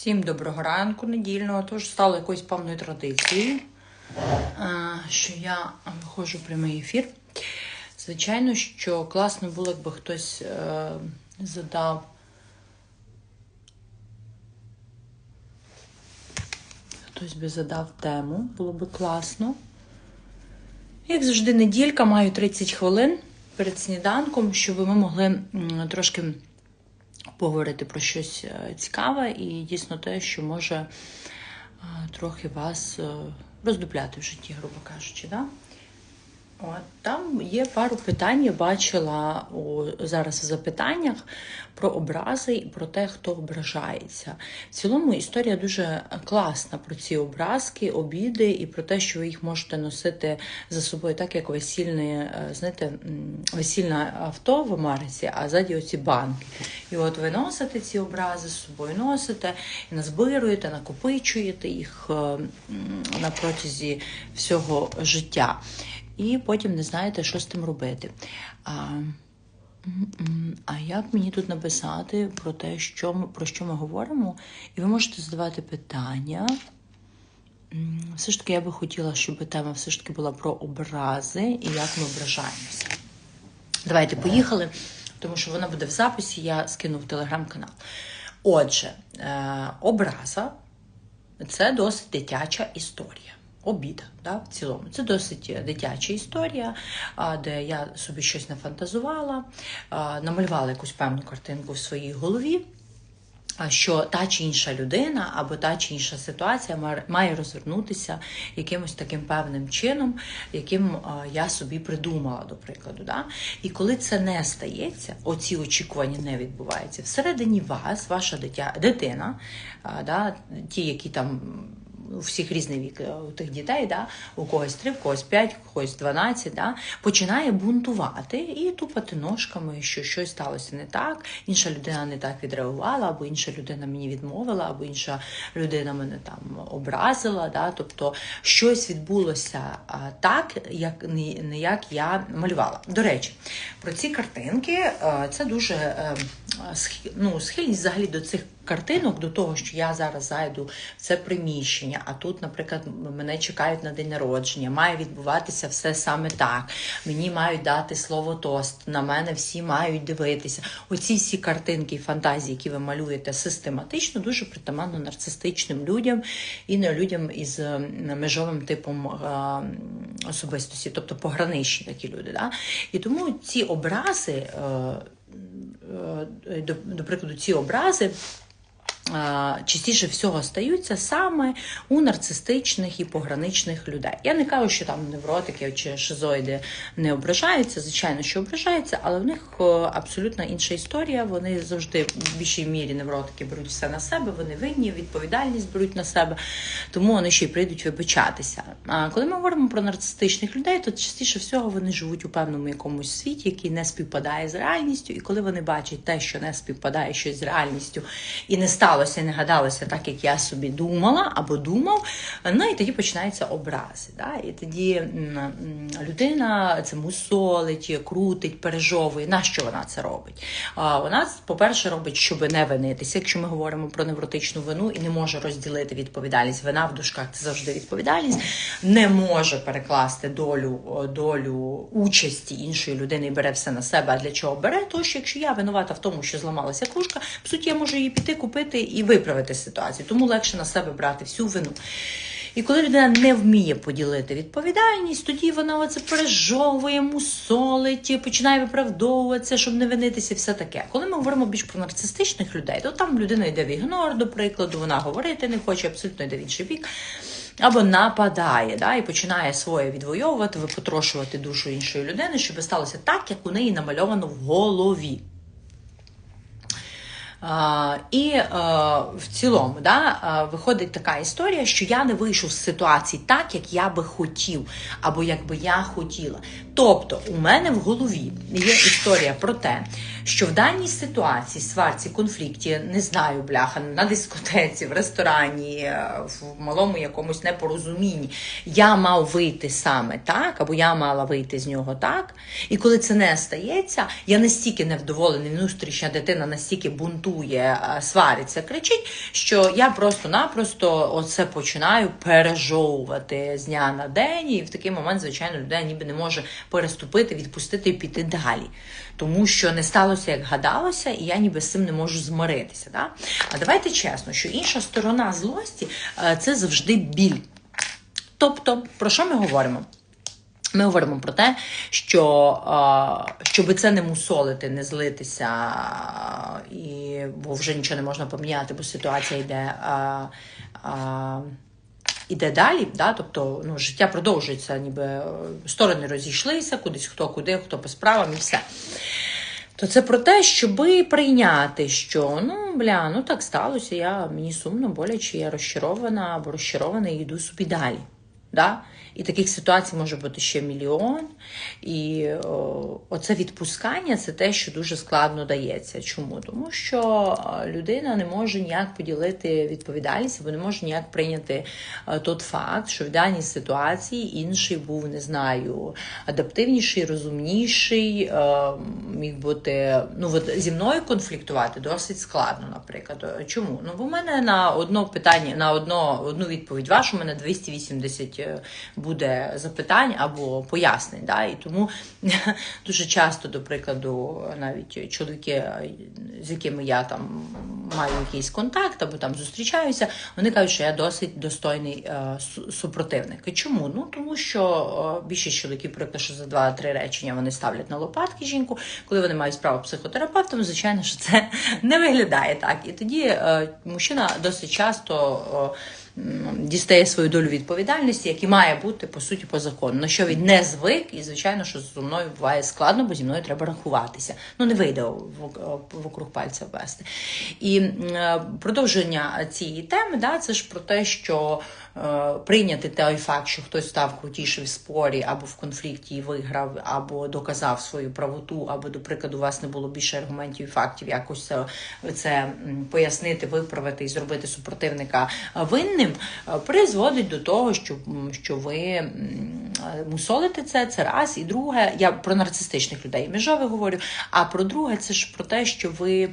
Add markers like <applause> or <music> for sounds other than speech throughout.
Всім доброго ранку недільного. Тож стало якоюсь певною традицією, що я виходжу в прямий ефір. Звичайно, що класно було, якби хтось е, задав. Хтось би задав тему, було би класно. Як завжди, неділька, маю 30 хвилин перед сніданком, щоб ми могли трошки поговорити про щось е, цікаве і дійсно те, що може е, трохи вас е, роздупляти в житті, грубо кажучи. Да? От, там є пару питань, я бачила у, зараз в запитаннях про образи і про те, хто ображається. В цілому історія дуже класна про ці образки, обіди і про те, що ви їх можете носити за собою, так як весільне, знаєте, весільне авто в Америці, а ззаді оці банки. І от ви носите ці образи з собою, носите, і назбируєте, накопичуєте їх е, на протязі всього життя і потім не знаєте, що з тим робити. А, а як мені тут написати про те, що про що ми говоримо? І ви можете задавати питання. Все ж таки, я би хотіла, щоб тема все ж таки була про образи і як ми ображаємося. Давайте поїхали, тому що вона буде в записі, я скину в телеграм-канал. Отже, е, образа це досить дитяча історія. Обіда, да, в цілому. Це досить дитяча історія, де я собі щось нафантазувала, намалювала якусь певну картинку в своїй голові. Що та чи інша людина або та чи інша ситуація має розвернутися якимось таким певним чином, яким я собі придумала, до прикладу. Да? І коли це не стається, оці очікування не відбуваються, всередині вас, ваша дитя, дитина, да, ті, які там у всіх різний вік е, у тих дітей, да, у когось 3, у когось 5, у когось 12, да, починає бунтувати і тупати ножками, що щось сталося не так, інша людина не так відреагувала, або інша людина мені відмовила, або інша людина мене там образила. Да, тобто щось відбулося так, як не, як я малювала. До речі, про ці картинки е, це дуже е, ну, схильність взагалі до цих картинок, до того, що я зараз зайду в це приміщення, а тут, наприклад, мене чекають на день народження, має відбуватися все саме так. Мені мають дати слово тост, на мене всі мають дивитися. Оці всі картинки і фантазії, які ви малюєте систематично, дуже притаманно нарцистичним людям і не людям із е, межовим типом е, особистості, тобто пограничні такі люди. Да? І тому ці образи. Е, до прикладу, ці образи. Е, Частіше всього стаються саме у нарцистичних і пограничних людей. Я не кажу, що там невротики чи шизоїди не ображаються, звичайно, що ображаються, але в них е, абсолютно інша історія. Вони завжди в більшій мірі невротики беруть все на себе, вони винні, відповідальність беруть на себе, тому вони ще й прийдуть вибачатися. А коли ми говоримо про нарцистичних людей, то частіше всього вони живуть у певному якомусь світі, який не співпадає з реальністю, і коли вони бачать те, що не співпадає щось з реальністю, і не сталося, не гадалося так, як я собі думала або думав, ну і тоді починаються образи. Да? І тоді людина це мусолить, крутить, пережовує. Нащо вона це робить? Вона, по-перше, робить, щоб не винитися, якщо ми говоримо про невротичну вину і не може розділити відповідальність. Вина в дужках це завжди відповідальність, не може перекласти долю, долю участі іншої людини і бере все на себе. А для чого бере? Що якщо я винувата в тому, що зламалася кружка, по суті, я можу її піти купити і виправити ситуацію. Тому легше на себе брати всю вину. І коли людина не вміє поділити відповідальність, тоді вона оце пережовує, мусолить, починає виправдовуватися, щоб не винитися, все таке. Коли ми говоримо більш про нарцистичних людей, то там людина йде в ігнор, до прикладу, вона говорити не хоче, абсолютно йде в інший бік. Або нападає, да, і починає своє відвоювати, випотрошувати душу іншої людини, щоб сталося так, як у неї намальовано в голові. І в цілому да, виходить така історія, що я не вийшов з ситуації так, як я би хотів, або як би я хотіла. Тобто, у мене в голові є історія про те, що в даній ситуації, сварці, конфлікті, не знаю, бляха, на дискотеці, в ресторані, е, в малому якомусь непорозумінні, я мав вийти саме так, або я мала вийти з нього так. І коли це не стається, я настільки невдоволений, внутрішня дитина настільки бунтує, е, свариться, кричить, що я просто-напросто оце починаю пережовувати з дня на день, і в такий момент, звичайно, людина ніби не може переступити, відпустити і піти далі. Тому що не сталося, як гадалося, і я ніби з цим не можу змиритися. Да? А давайте чесно, що інша сторона злості е, це завжди біль. Тобто, про що ми говоримо? Ми говоримо про те, що щоб це не мусолити, не злитися, і, бо вже нічого не можна поміняти, бо ситуація йде. Іде далі, да? тобто ну, життя продовжується, ніби сторони розійшлися, кудись хто куди, хто по справам і все. То це про те, щоби прийняти, що ну бля, ну так сталося, я мені сумно, боляче, я розчарована або розчарована і йду собі далі. Да? І таких ситуацій може бути ще мільйон. І о, оце відпускання це те, що дуже складно дається. Чому? Тому що людина не може ніяк поділити відповідальність, або не може ніяк прийняти тот факт, що в даній ситуації інший був, не знаю, адаптивніший, розумніший, міг бути ну, от зі мною конфліктувати досить складно, наприклад. Чому? Ну, бо в мене на одно питання, на одно, одну відповідь вашу, у мене 280 буде запитань або пояснень. Да? І тому <laughs> дуже часто, до прикладу, навіть чоловіки, з якими я там маю якийсь контакт або там зустрічаюся, вони кажуть, що я досить достойний е, супротивник. І чому? Ну тому що е, більшість чоловіків, приклад, що за два-три речення вони ставлять на лопатки жінку, коли вони мають справу психотерапевтом, звичайно, що це <laughs> не виглядає так. І тоді е, мужчина досить часто дістає свою долю відповідальності, як і має бути по суті по закону. На що він не звик, і звичайно, що зі мною буває складно, бо зі мною треба рахуватися. Ну не вийде вокруг пальця ввести. І е, продовження цієї теми, да, це ж про те, що Е, прийняти той факт, що хтось став крутіший в спорі або в конфлікті і виграв, або доказав свою правоту, або, до прикладу, у вас не було більше аргументів і фактів, якось це пояснити, виправити і зробити супротивника винним, е, призводить до того, що що ви мусолите це, це раз. І друге, я про нарцистичних людей межове говорю. А про друге, це ж про те, що ви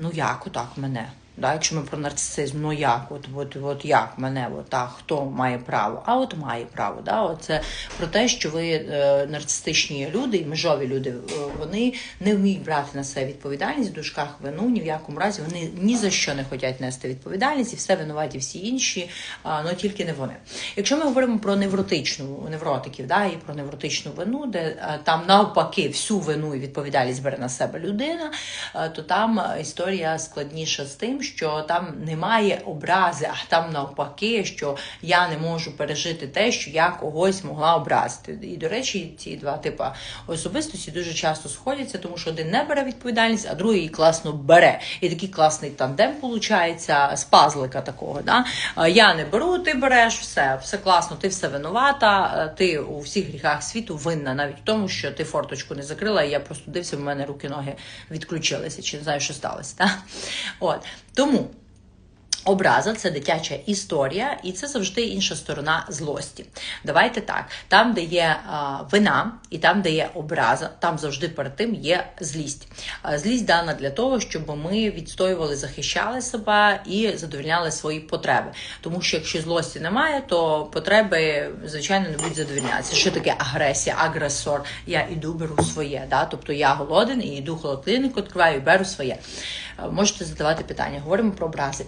ну як отак мене. Да, Якщо ми про нарцисизм, ну як, от от, от як мене, от, а хто має право? А от має право. Да? От Це про те, що ви е, нарцистичні люди і межові люди, е, вони не вміють брати на себе відповідальність в дужках вину, ні в якому разі вони ні за що не хочуть нести відповідальність, і все винуваті всі інші, але тільки не вони. Якщо ми говоримо про невротичну невротиків, да, і про невротичну вину, де е, там навпаки всю вину і відповідальність бере на себе людина, е, то там історія складніша з тим що там немає образи, а там навпаки, що я не можу пережити те, що я когось могла образити. І, до речі, ці два типи особистості дуже часто сходяться, тому що один не бере відповідальність, а другий її класно бере. І такий класний тандем виходить з пазлика такого. Да? Я не беру, ти береш все, все класно, ти все винувата, ти у всіх гріхах світу винна, навіть в тому, що ти форточку не закрила, і я просто дився, в мене руки-ноги відключилися, чи не знаю, що сталося. Да? От. Тому Образа це дитяча історія, і це завжди інша сторона злості. Давайте так: там, де є вина, і там, де є образа, там завжди перед тим є злість. А, злість дана для того, щоб ми відстоювали, захищали себе і задовольняли свої потреби. Тому що якщо злості немає, то потреби, звичайно, не будуть задовольнятися. Що таке агресія, агресор? Я іду, беру своє. Да? Тобто я голоден і йду холодильник, відкриваю і беру своє. Можете задавати питання. Говоримо про образи.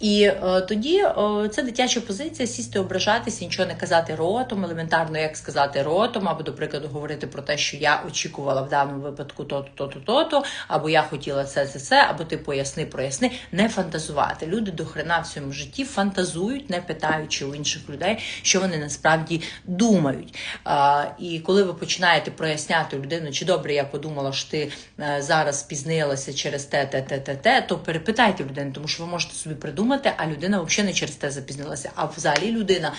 І е, тоді е, це дитяча позиція сісти, ображатися, нічого не казати ротом, елементарно, як сказати ротом, або, до прикладу, говорити про те, що я очікувала в даному випадку то-то, то-то, то-то, або я хотіла це, це, це, або ти поясни, проясни, не фантазувати. Люди до хрена в цьому житті фантазують, не питаючи у інших людей, що вони насправді думають. А, І коли ви починаєте проясняти людину, чи добре я подумала, що ти е, зараз спізнилася через те, те, те, те, те, то перепитайте людину, тому що ви можете собі придумати думати, а людина взагалі не через те запізнилася. А взагалі людина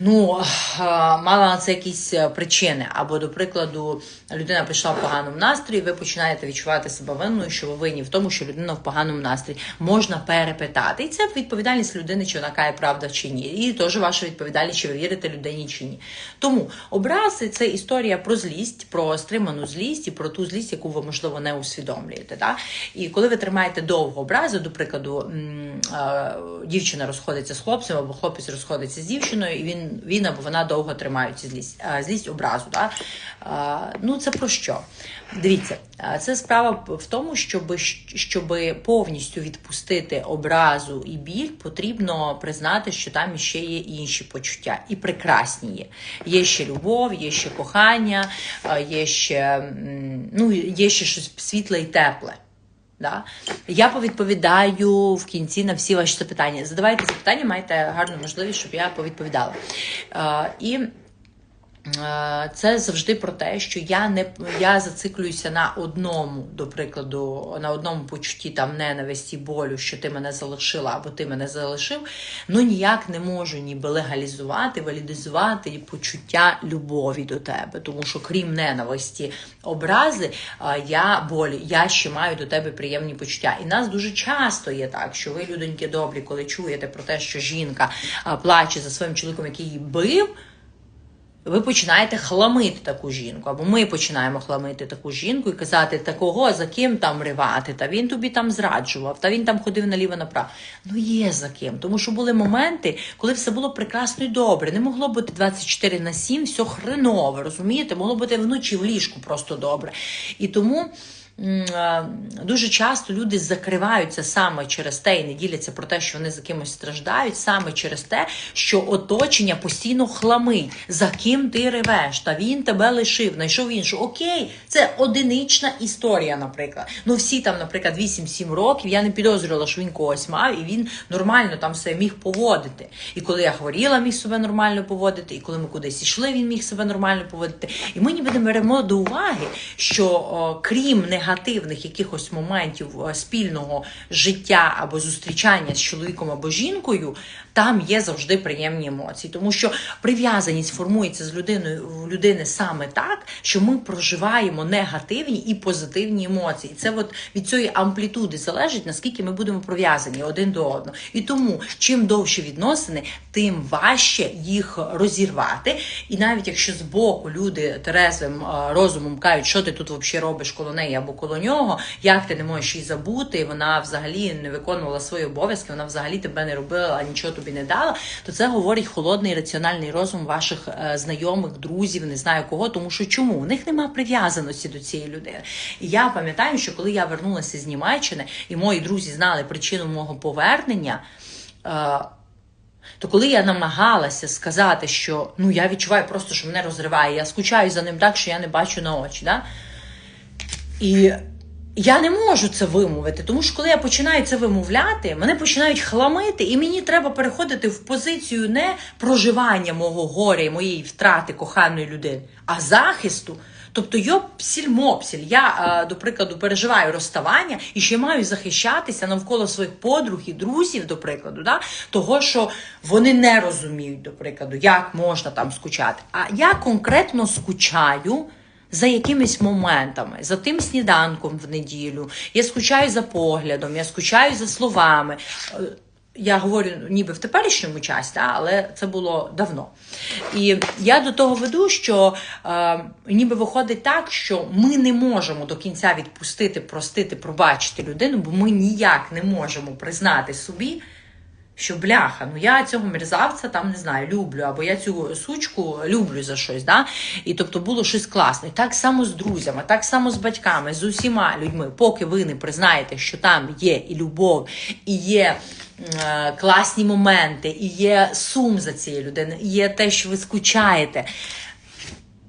Ну, мала на це якісь е, причини. Або, до прикладу, людина прийшла в поганому настрої, ви починаєте відчувати себе винною, що ви винні в тому, що людина в поганому настрої. Можна перепитати. І це відповідальність людини, чи вона каже правда чи ні. І теж ваша відповідальність, чи ви вірите людині чи ні. Тому образи це історія про злість, про стриману злість і про ту злість, яку ви, можливо, не усвідомлюєте. Да? І коли ви тримаєте довго образи, до прикладу, дівчина розходиться з хлопцем, або хлопець розходиться з дівчиною, і він, він або вона довго тримають цю злість, е, злість образу. Да? Е, Ну, це про що? Дивіться, е, це справа в тому, щоб, щоб повністю відпустити образу і біль, потрібно признати, що там ще є інші почуття, і прекрасні є. Є ще любов, є ще кохання, є ще, ну, є ще щось світле і тепле. Да? Я повідповідаю в кінці на всі ваші запитання. Задавайте запитання, маєте гарну можливість, щоб я повідповідала. Е, і це завжди про те, що я не я зациклююся на одному, до прикладу, на одному почутті там ненависті, болю, що ти мене залишила або ти мене залишив. Ну ніяк не можу ніби легалізувати, валідизувати почуття любові до тебе. Тому що крім ненависті, образи, е, я болі, я ще маю до тебе приємні почуття. І нас дуже часто є так, що ви, людоньки добрі, коли чуєте про те, що жінка е, плаче за своїм чоловіком, який її бив ви починаєте хламити таку жінку, або ми починаємо хламити таку жінку і казати, такого за ким там ривати, та він тобі там зраджував, та він там ходив наліво направо. Ну є за ким. Тому що були моменти, коли все було прекрасно і добре. Не могло бути 24 на 7, все хренове, розумієте? Могло бути вночі в ліжку просто добре. І тому. Дуже часто люди закриваються саме через те і не діляться про те, що вони за кимось страждають, саме через те, що оточення постійно хламить, за ким ти ревеш, та він тебе лишив, знайшов іншу. Окей, це одинична історія, наприклад. Ну всі там, наприклад, 8-7 років. Я не підозрювала, що він когось мав, і він нормально там все міг поводити. І коли я хворіла, міг себе нормально поводити, і коли ми кудись йшли, він міг себе нормально поводити. І ми ніби беремо до уваги, що о, крім негативних негативних якихось моментів е, спільного життя або зустрічання з чоловіком або жінкою, там є завжди приємні емоції, тому що прив'язаність формується з людиною в людини саме так, що ми проживаємо негативні і позитивні емоції. Це от від цієї амплітуди залежить, наскільки ми будемо прив'язані один до одного. І тому чим довші відносини, тим важче їх розірвати. І навіть якщо з боку люди терезвим розумом кажуть, що ти тут взагалі робиш коло неї або коло нього, як ти не можеш її забути, вона взагалі не виконувала свої обов'язки, вона взагалі тебе не робила, нічого тобі не дала, то це говорить холодний раціональний розум ваших е, знайомих, друзів, не знаю кого, тому що чому? У них немає прив'язаності до цієї людини. І я пам'ятаю, що коли я вернулася з Німеччини, і мої друзі знали причину мого повернення. Е, то коли я намагалася сказати, що ну я відчуваю просто, що мене розриває, я скучаю за ним так, що я не бачу на очі. Да? І я не можу це вимовити, тому що коли я починаю це вимовляти, мене починають хламити, і мені треба переходити в позицію не проживання мого горя і моєї втрати коханої людини, а захисту. Тобто йопсіль-мопсіль. Я, до прикладу, переживаю розставання і ще маю захищатися навколо своїх подруг і друзів, до прикладу, да? того, що вони не розуміють, до прикладу, як можна там скучати. А я конкретно скучаю за якимись моментами, за тим сніданком в неділю. Я скучаю за поглядом, я скучаю за словами. Е, я говорю ніби в теперішньому часі, та, але це було давно. І я до того веду, що е, ніби виходить так, що ми не можемо до кінця відпустити, простити, пробачити людину, бо ми ніяк не можемо признати собі що бляха, ну я цього мерзавця там не знаю, люблю, або я цю сучку люблю за щось. да? І тобто було щось класне. Так само з друзями, так само з батьками, з усіма людьми, поки ви не признаєте, що там є і любов, і є. Е, класні моменти, і є сум за цією людиною, і є те, що ви скучаєте.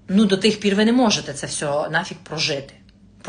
Ну, до тих пір ви не можете це все нафіг прожити.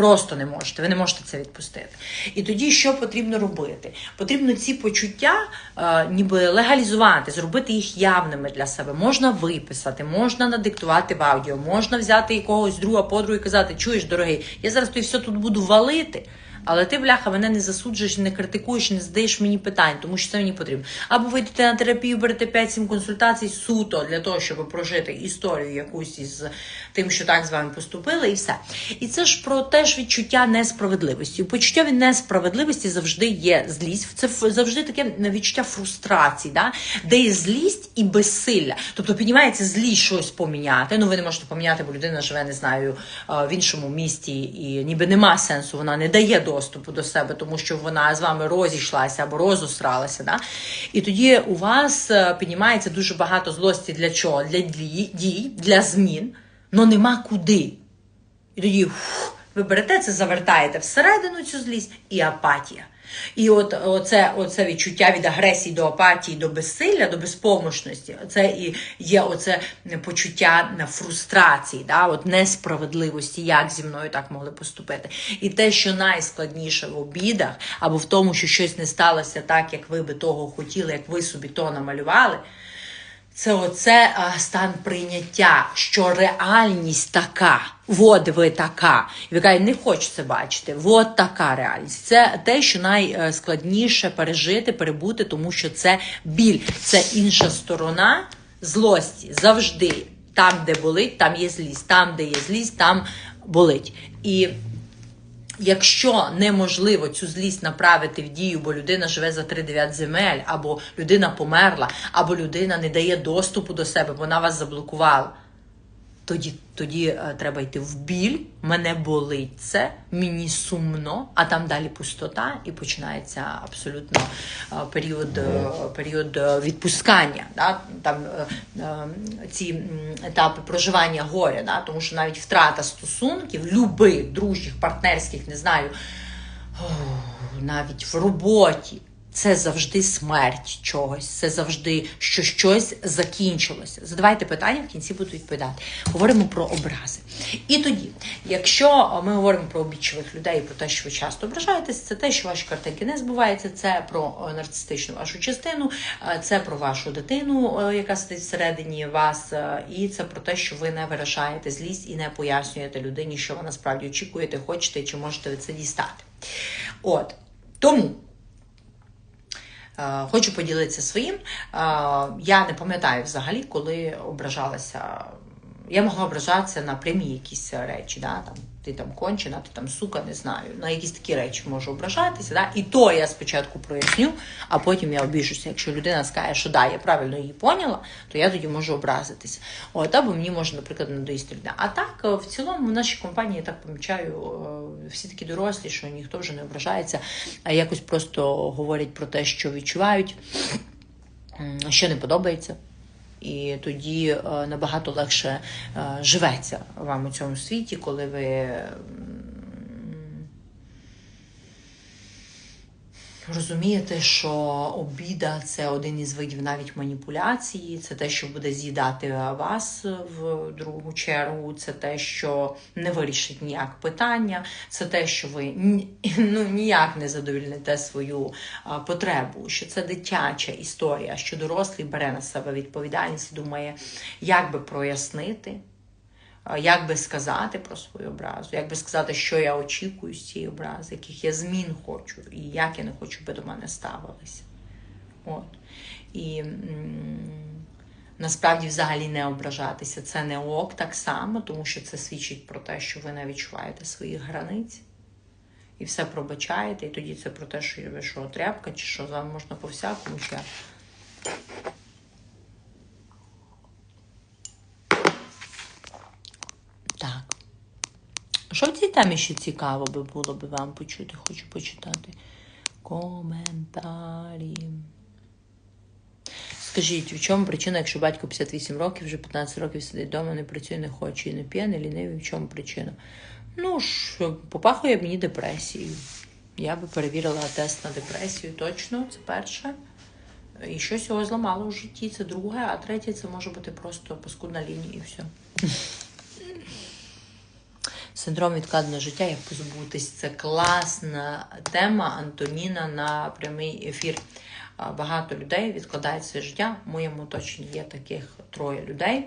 Просто не можете, ви не можете це відпустити. І тоді що потрібно робити? Потрібно ці почуття е, ніби легалізувати, зробити їх явними для себе. Можна виписати, можна надиктувати в аудіо, можна взяти якогось друга подругу і казати, чуєш, дорогий, я зараз тобі все тут буду валити. Але ти, бляха, мене не засуджуєш, не критикуєш, не задаєш мені питань, тому що це мені потрібно. Або ви йдете на терапію, берете 5-7 консультацій суто для того, щоб прожити історію якусь із тим, що так з вами поступили, і все. І це ж про теж відчуття несправедливості. У почуття від несправедливості завжди є злість. Це завжди таке відчуття фрустрації, да? де є злість і безсилля. Тобто піднімається злість щось поміняти. Ну, ви не можете поміняти, бо людина живе, не знаю, в іншому місті, і ніби нема сенсу, вона не дає доступу до себе, тому що вона з вами розійшлася або розосралася. Да? І тоді у вас е, піднімається дуже багато злості для чого? Для дій для змін, але нема куди. І тоді фух, ви берете це, завертаєте всередину цю злість і апатія. І от оце, оце відчуття від агресії до апатії, до безсилля, до безпомощності, це і є оце почуття фрустрації, да? от несправедливості, як зі мною так могли поступити. І те, що найскладніше в обідах, або в тому, що щось не сталося так, як ви би того хотіли, як ви собі то намалювали. Це оце а, стан прийняття, що реальність така, от ви така. Ви не це бачити. От така реальність. Це те, що найскладніше пережити, перебути, тому що це біль, це інша сторона злості. Завжди там, де болить, там є злість. Там, де є злість, там болить. І Якщо неможливо цю злість направити в дію, бо людина живе за 3-9 земель, або людина померла, або людина не дає доступу до себе, вона вас заблокувала, тоді, тоді е, треба йти в біль, мене болить це, мені сумно, а там далі пустота, і починається абсолютно е, період, е, період відпускання. Да? Там ці етапи проживання горя, да? тому що навіть втрата стосунків, любих, дружніх, партнерських, не знаю, навіть в роботі. Це завжди смерть чогось, це завжди що щось закінчилося. Задавайте питання, в кінці буду відповідати. Говоримо про образи. І тоді, якщо ми говоримо про обідчивих людей, про те, що ви часто ображаєтесь, це те, що ваші картинки не збуваються, це про е, нарцистичну вашу частину, е, це про вашу дитину, е, яка сидить всередині вас, і це про те, що ви не виражаєте злість і не пояснюєте людині, що ви насправді очікуєте, хочете чи можете ви це дістати. От тому. Е, Хочу поділитися своїм. Е, Я не пам'ятаю взагалі, коли ображалася. Я могла ображатися на прямі якісь речі, да? там, ти там кончена, ти там сука, не знаю. На якісь такі речі можу ображатися. Да? І то я спочатку проясню, а потім я обіжуся. Якщо людина скаже, що да, я правильно її поняла, то я тоді можу образитися. От, або мені може, наприклад, надоїсти людина. А так, е, в цілому, в нашій компанії я так помічаю, е, всі такі дорослі, що ніхто вже не ображається, а якось просто говорять про те, що відчувають, що не подобається. І тоді е, набагато легше е, живеться вам у цьому світі, коли ви розумієте, що обіда це один із видів навіть маніпуляції, це те, що буде з'їдати вас в другу чергу, це те, що не вирішить ніяк питання, це те, що ви <laughs> ну, ніяк не задовільните свою потребу, що це дитяча історія, що дорослий бере на себе відповідальність думає, як би прояснити. Як би сказати про свою образу, як би сказати, що я очікую з цієї образи, яких я змін хочу, і як я не хочу, би до мене ставилися. От. І м, насправді взагалі не ображатися. Це не ок так само, тому що це свідчить про те, що ви не відчуваєте своїх границь і все пробачаєте, і тоді це про те, що ви що, тряпка, чи що з вами можна по всякому. Чи... як. Так. Що цій ще цікаво би було би вам почути? Хочу почитати коментарі. Скажіть, в чому причина, якщо батько 58 років, вже 15 років сидить вдома, не працює, не хоче і не п'є, не лінивий, в чому причина? Ну ж, попахує мені депресією. Я би перевірила тест на депресію точно, це перше. І щось його зламало в житті, це друге, а третє це може бути просто паскудна лінія і все. Синдром відкладеного життя, як позбутись. Це класна тема Антоніна на прямий ефір. Багато людей відкладають своє життя. В моєму оточенні є таких троє людей.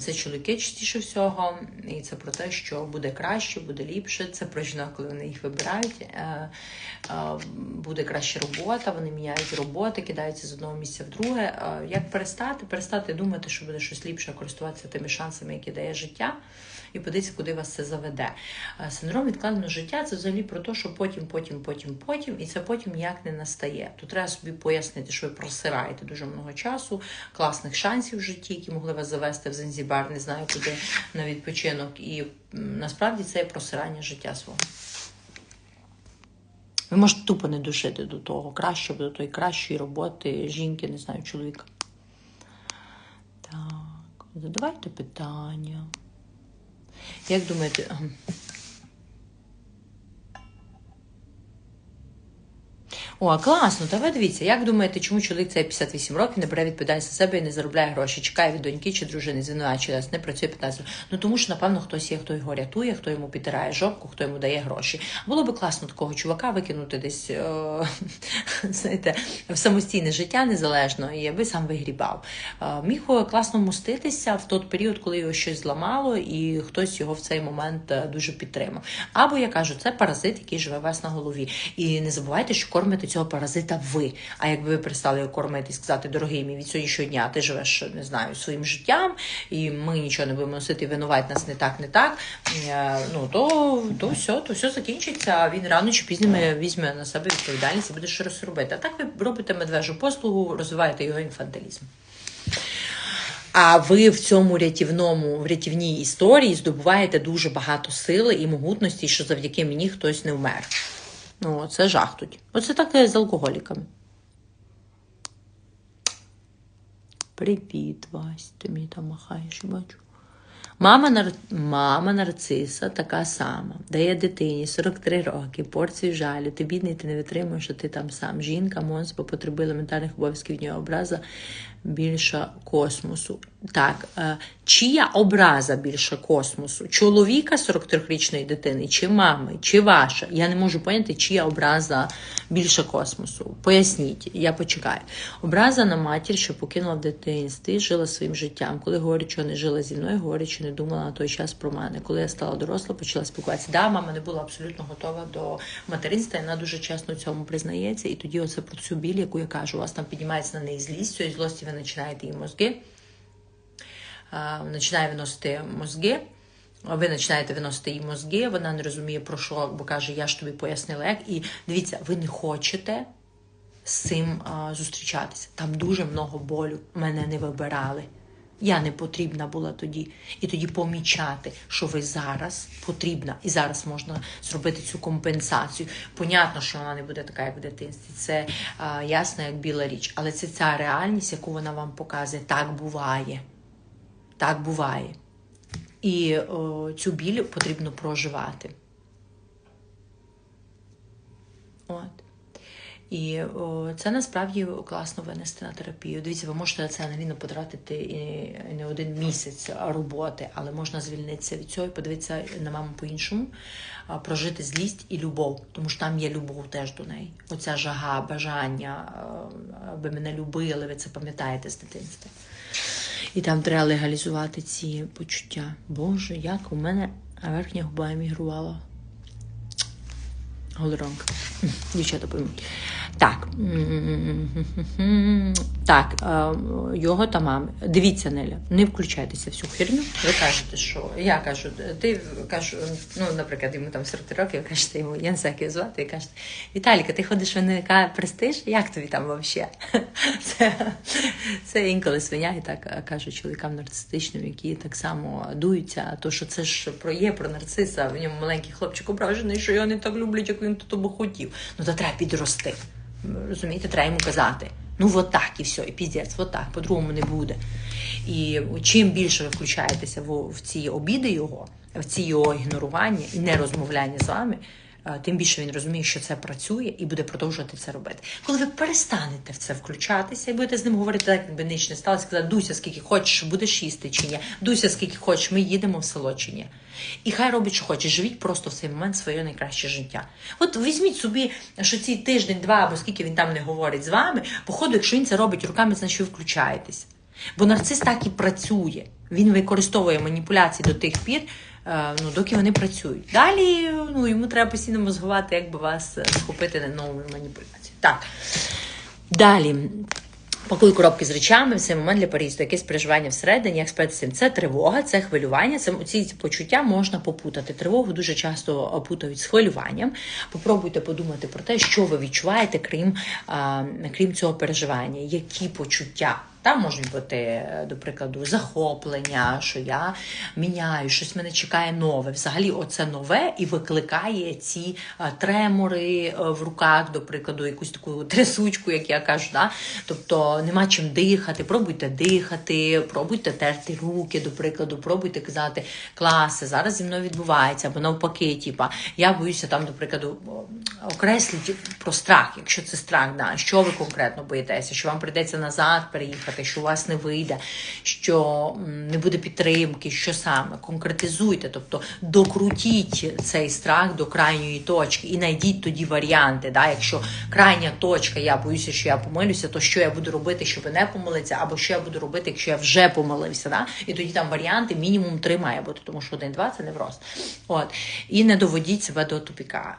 Це чоловіки частіше всього, і це про те, що буде краще, буде ліпше. Це про жінок, коли вони їх вибирають. Е, е, Буде краща робота, вони міняють роботи, кидаються з одного місця в друге. Е, Як перестати? Перестати думати, що буде щось ліпше, користуватися тими шансами, які дає життя, і подивитися, куди вас це заведе. Е, Синдром відкладеного життя це взагалі про те, що потім, потім, потім, потім, і це потім ніяк не настає. Тут треба собі пояснити, що ви просираєте дуже много часу, класних шансів в житті, які могли вас завести в Занзібар, не знаю куди на відпочинок. І насправді це є просирання життя свого. Ви можете тупо не душити до того кращого, до тої кращої роботи, жінки, не знаю, чоловіка. Так, задавайте питання. Як думаєте? О, класно, та ви дивіться, як думаєте, чому чоловік цей 58 років не бере відповідальність за себе і не заробляє гроші, чекає від доньки чи дружини, звинувачує нас, не працює 15 років. Ну тому що, напевно, хтось є, хто його рятує, хто йому підтирає жопку, хто йому дає гроші. Було би класно такого чувака викинути десь, е, <laughs> знаєте, в самостійне життя незалежно, і аби сам вигрібав. Е, Міг е, класно мститися в той період, коли його щось зламало, і хтось його в цей момент дуже підтримав. Або я кажу, це паразит, який живе вас на голові. І не забувайте, що кормите цього паразита ви. А якби ви перестали його кормити і сказати, дорогий мій, від сьогоднішнього дня ти живеш, не знаю, своїм життям, і ми нічого не будемо носити, винувать нас не так, не так. е, Ну то, то все, то все закінчиться. а Він рано чи пізно візьме на себе відповідальність і буде щось робити. А так ви робите медвежу послугу, розвиваєте його інфантилізм. А ви в цьому рятівному, в рятівній історії здобуваєте дуже багато сили і могутності, що завдяки мені хтось не вмер. Ну, це жах тут. Оце так і з алкоголіками. Привіт, Вась, ти мені там махаєш, я бачу. Мама, нар... Мама нарциса така сама, дає дитині 43 роки, порцію жалю. Ти бідний, ти не витримуєш, що ти там сам. Жінка, монс, бо потребує елементарних обов'язків нього образа більша космосу. Так, е, чия образа більша космосу? Чоловіка 43-річної дитини, чи мами, чи ваша? Я не можу поняти, чия образа більша космосу. Поясніть, я почекаю. Образа на матір, що покинула в дитинстві, жила своїм життям. Коли що не жила зі мною, що не думала на той час про мене. Коли я стала доросла, почала спілкуватися. Да, мама не була абсолютно готова до материнства, і вона дуже чесно цьому признається. І тоді оце про цю біль, яку я кажу, у вас там піднімається на неї злість, злості ви починаєте її мозги. Починає виносити мозги. Ви починаєте виносити їй мозги, вона не розуміє про що, бо каже, я ж тобі пояснила як. І дивіться, ви не хочете з цим зустрічатися. Там дуже много болю. Мене не вибирали. Я не потрібна була тоді. І тоді помічати, що ви зараз потрібна, і зараз можна зробити цю компенсацію. Понятно, що вона не буде така, як в дитинстві. Це а, ясно, як біла річ. Але це ця реальність, яку вона вам показує. Так буває. Так буває. І о, цю біль потрібно проживати. От. І це насправді класно винести на терапію. Дивіться, ви можете це Аналіно потратити і не один місяць роботи, але можна звільнитися від цього і подивитися на маму по-іншому, прожити злість і любов, тому що там є любов теж до неї. Оця жага, бажання, аби мене любили, ви це пам'ятаєте з дитинства. І там треба легалізувати ці почуття. Боже, як у мене верхня губа емігрувала. Голоронка. Дівчата поймуть. Так. Так, його та мами. Дивіться, Неля, не включайтеся в цю херню. Ви кажете, що я кажу, ти кажу, ну, наприклад, йому там 40 років, кажете йому, я не знаю, як його звати, і кажете, Віталіка, ти ходиш в НК престиж? Як тобі там взагалі? <laughs> Це, це інколи свиня, і так кажуть чоловікам нарцистичним, які так само дуються. А то, що це ж про є про нарциса, в ньому маленький хлопчик ображений, що його не так люблять, як він то би хотів. Ну, то треба підрости. Розумієте, треба йому казати. Ну, от так і все, і піздець, от так, по-другому не буде. І чим більше ви включаєтеся в, в ці обіди його, в ці його ігнорування і не розмовляння з вами, е, тим більше він розуміє, що це працює і буде продовжувати це робити. Коли ви перестанете в це включатися і будете з ним говорити, так якби ніч не сталося, сказати, Дуся, скільки хочеш, будеш їсти чи ні, Дуся, скільки хочеш, ми їдемо в село чи ні. І хай робить, що хоче, живіть просто в цей момент своє найкраще життя. От візьміть собі, що ці тиждень, два або скільки він там не говорить з вами, походу, якщо він це робить руками, значить ви включаєтесь. Бо нарцис так і працює. Він використовує маніпуляції до тих пір, е, ну, доки вони працюють. Далі ну, йому треба постійно мозгувати, як би вас схопити на нову маніпуляцію. Так. Далі. Пакуй коробки з речами в цей момент для переїзду, якесь переживання всередині, як з цим. Це тривога, це хвилювання. Це ці почуття можна попутати. Тривогу дуже часто путають з хвилюванням. Попробуйте подумати про те, що ви відчуваєте, крім, а, крім цього переживання, які почуття. Там можуть бути, е, до прикладу, захоплення, що я міняю, щось мене чекає нове. Взагалі, оце нове і викликає ці тремори е, в руках, до прикладу, якусь таку трясучку, як я кажу. Да? Тобто нема чим дихати, пробуйте дихати, пробуйте терти руки, до прикладу, пробуйте казати класи, зараз зі мною відбувається, або навпаки, типа, я боюся там, до прикладу, окресліть про страх, якщо це страх, да, що ви конкретно боїтеся, що вам прийдеться назад переїхати, що у вас не вийде, що не буде підтримки, що саме конкретизуйте, тобто докрутіть цей страх до крайньої точки і знайдіть тоді варіанти. Да? Якщо крайня точка, я боюся, що я помилюся, то що я буду робити, щоб не помилитися, або що я буду робити, якщо я вже помилився. Да? І тоді там варіанти мінімум три має бути, тому що один-два це невроз. От. І не доводіть себе до тупіка.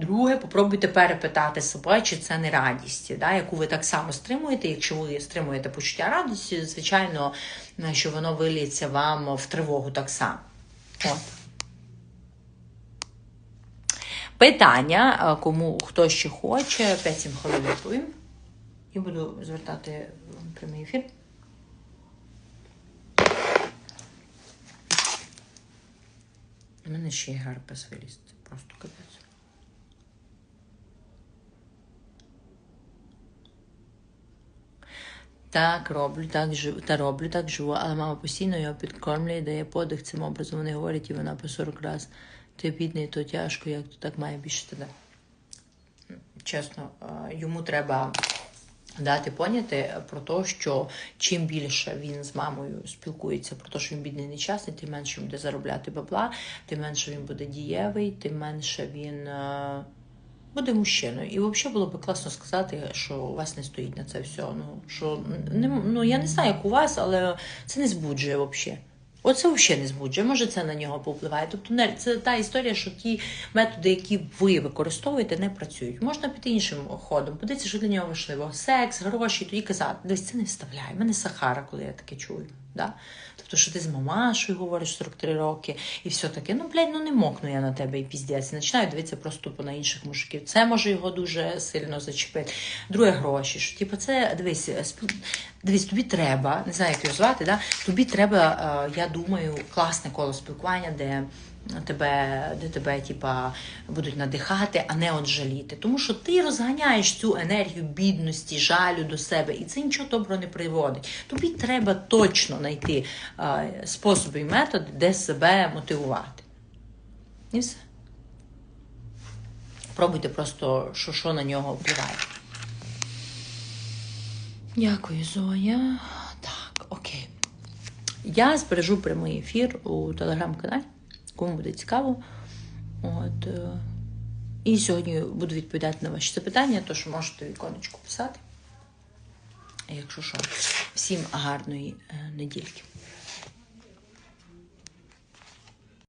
Друге, попробуйте перепитати себе, чи це не радість, да, яку ви так само стримуєте. Якщо ви стримуєте почуття радості, звичайно, що воно виліться вам в тривогу так само. От. Питання, кому хто ще хоче, 5-7 хвилин відповім. І буду звертати прямий ефір. У мене ще й герпес виліз. Це просто капець. Так, роблю, так живу, та роблю, так живу, але мама постійно його підкормлює, дає подих цим образом. Вони говорять, і вона по 40 разів. Ти бідний, то тяжко, як то так має більше тебе. Чесно, йому треба дати поняти про те, що чим більше він з мамою спілкується про те, що він бідний нещасний, тим менше він буде заробляти бабла, тим менше він буде дієвий, тим менше він буде мужчиною. І взагалі було б класно сказати, що у вас не стоїть на це все. Ну, що, не, ну Я не знаю, як у вас, але це не збуджує взагалі. Оце взагалі не збуджує, може це на нього повпливає. Тобто не це та історія, що ті методи, які ви використовуєте, не працюють. Можна піти іншим ходом, подивитися, що для нього важливо. Секс, гроші, тоді казати, десь це не вставляє. Мене Сахара, коли я таке чую. Да? Тобто, що ти з мамашою говориш 43 роки, і все таке, ну, блядь, ну не мокну я на тебе і піздець. Починаю дивитися просто на інших мужиків. Це може його дуже сильно зачепити. Друге гроші. що, Типу, це дивись, дивись, тобі треба, не знаю, як його звати, да? тобі треба, я думаю, класне коло спілкування, де тебе, де тебе типа, будуть надихати, а не от жаліти. Тому що ти розганяєш цю енергію бідності, жалю до себе, і це нічого доброго не приводить. Тобі треба точно знайти способи і методи, де себе мотивувати. І все. Пробуйте просто, що, що на нього впливає. Дякую, Зоя. Так, окей. Я збережу прямий ефір у телеграм-каналі кому буде цікаво. От. Е, і сьогодні буду відповідати на ваші запитання, тож можете віконечку писати. Якщо що, всім гарної е, недільки.